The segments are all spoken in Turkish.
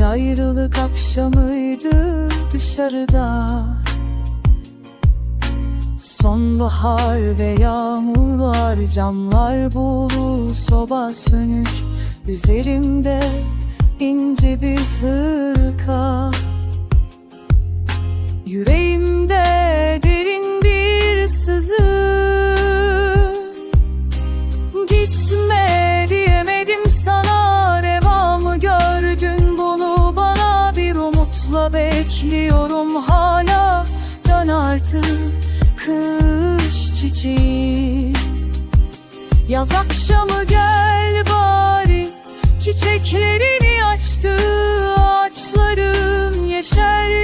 ayrılık akşamıydı dışarıda. Sonbahar ve yağmurlar camlar bulu soba sönük. Üzerimde ince bir hırka. Yüreğimde derin bir sızı çiçeği. Yaz akşamı gel bari Çiçeklerini açtı Ağaçlarım yeşerdi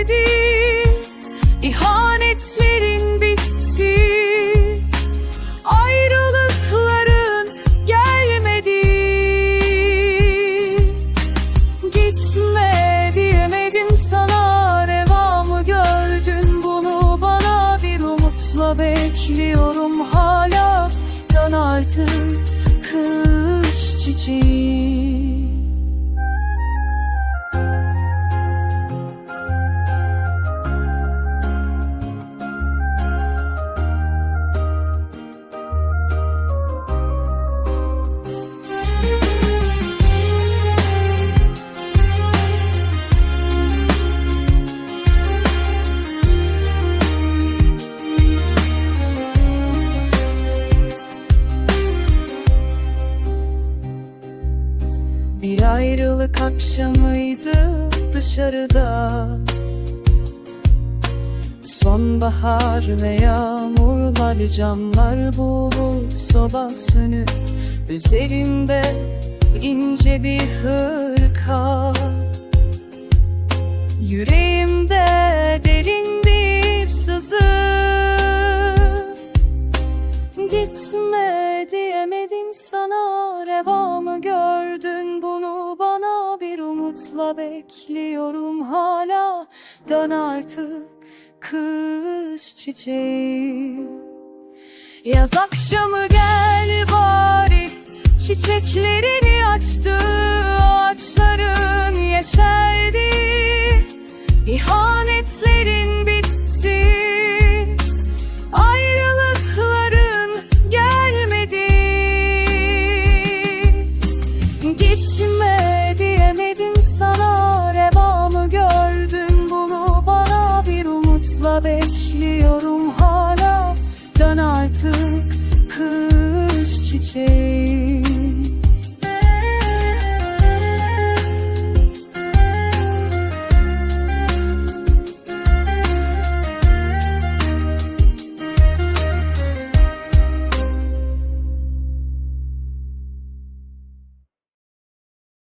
artık kış çiçeği Ayrılık akşamıydı dışarıda. Sonbahar ve yağmurlar camlar bulu soba sönük Üzerimde ince bir hırka. Yüreğimde derin bir sızı. Gitme diyemedim sana Revamı umutla bekliyorum hala. Dön artık kış çiçeği. Yaz akşamı gel bari. Çiçeklerini açtı Ağaçların yeşerdi İhanetlerin bekliyorum